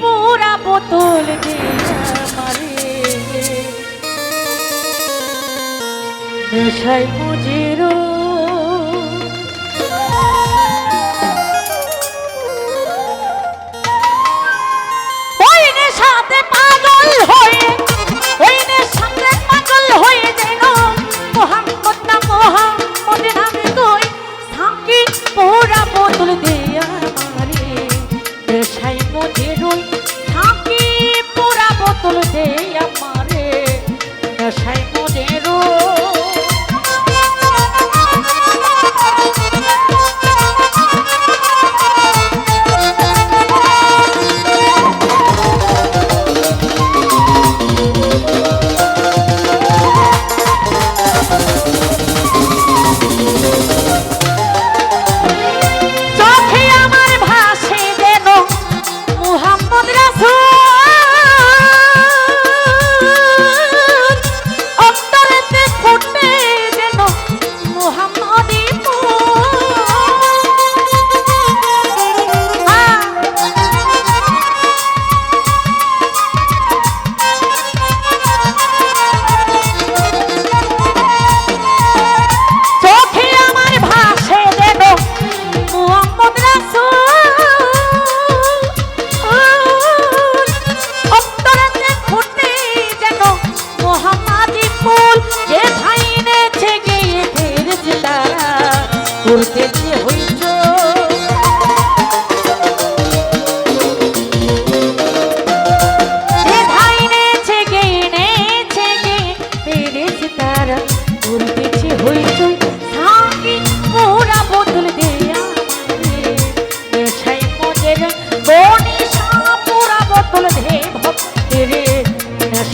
পুরা বোতল নেশায় পুজির ওই নেশাতে পাগল হয়ে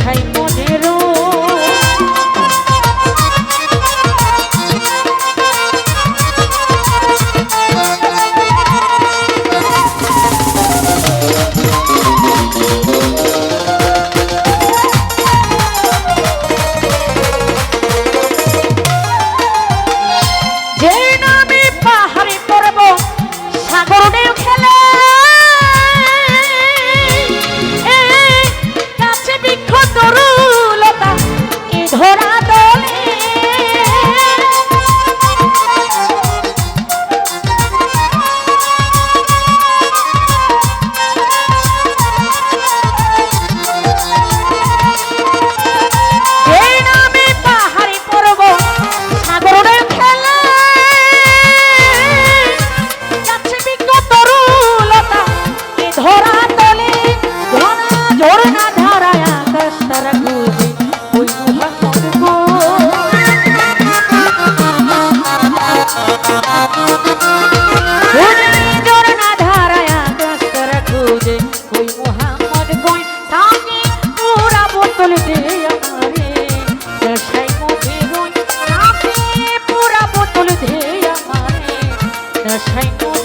বোঝাই মনের tengo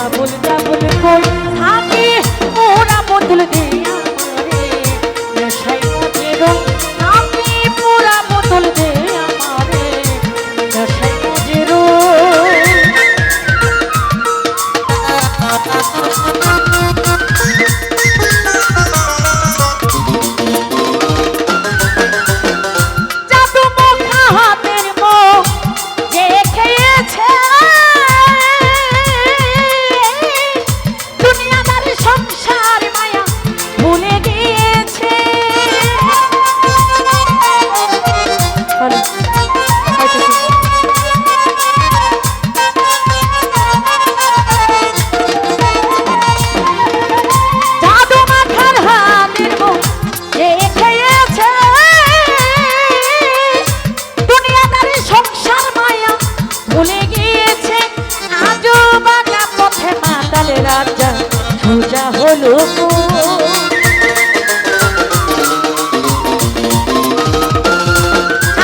আবুল জাবুল কই?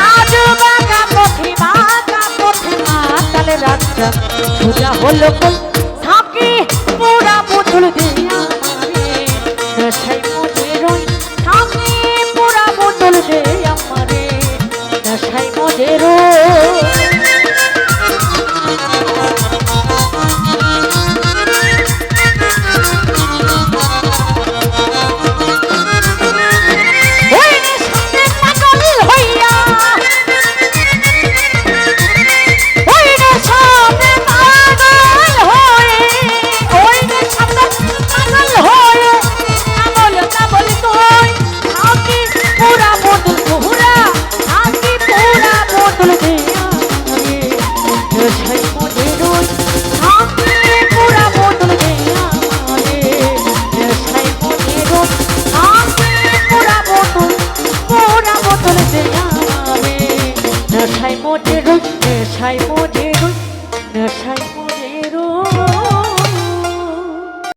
আজ বাঁকা পথে হলো